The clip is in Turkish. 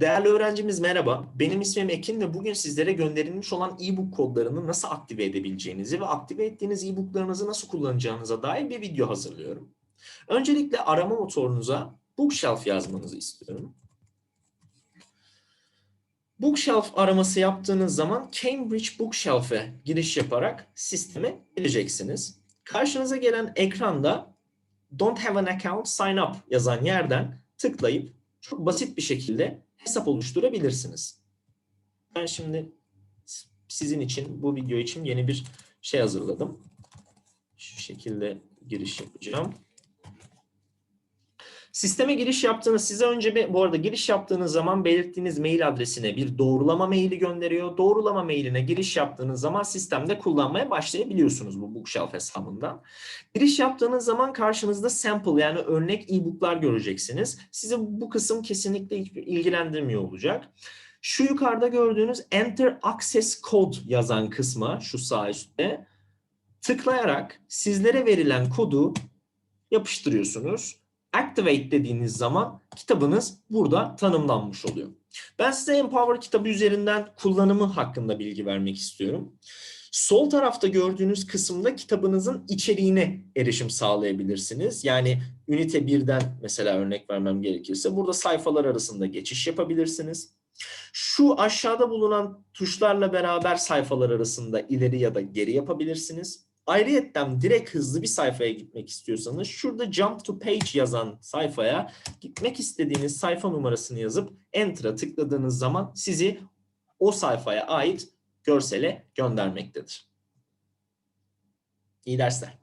Değerli öğrencimiz merhaba. Benim ismim Ekin ve bugün sizlere gönderilmiş olan e-book kodlarını nasıl aktive edebileceğinizi ve aktive ettiğiniz e-booklarınızı nasıl kullanacağınıza dair bir video hazırlıyorum. Öncelikle arama motorunuza Bookshelf yazmanızı istiyorum. Bookshelf araması yaptığınız zaman Cambridge Bookshelf'e giriş yaparak sisteme gireceksiniz. Karşınıza gelen ekranda Don't have an account, sign up yazan yerden tıklayıp çok basit bir şekilde hesap oluşturabilirsiniz. Ben şimdi sizin için bu video için yeni bir şey hazırladım. Şu şekilde giriş yapacağım. Sisteme giriş yaptığınız size önce bir bu arada giriş yaptığınız zaman belirttiğiniz mail adresine bir doğrulama maili gönderiyor. Doğrulama mailine giriş yaptığınız zaman sistemde kullanmaya başlayabiliyorsunuz bu Bookshelf hesabından. Giriş yaptığınız zaman karşınızda sample yani örnek e-booklar göreceksiniz. Sizi bu kısım kesinlikle ilgilendirmiyor olacak. Şu yukarıda gördüğünüz Enter Access Code yazan kısma şu sağ üstte tıklayarak sizlere verilen kodu yapıştırıyorsunuz. Activate dediğiniz zaman kitabınız burada tanımlanmış oluyor. Ben size Empower kitabı üzerinden kullanımı hakkında bilgi vermek istiyorum. Sol tarafta gördüğünüz kısımda kitabınızın içeriğine erişim sağlayabilirsiniz. Yani ünite 1'den mesela örnek vermem gerekirse burada sayfalar arasında geçiş yapabilirsiniz. Şu aşağıda bulunan tuşlarla beraber sayfalar arasında ileri ya da geri yapabilirsiniz. Ayrıyetten direkt hızlı bir sayfaya gitmek istiyorsanız şurada Jump to Page yazan sayfaya gitmek istediğiniz sayfa numarasını yazıp Enter'a tıkladığınız zaman sizi o sayfaya ait görsele göndermektedir. İyi dersler.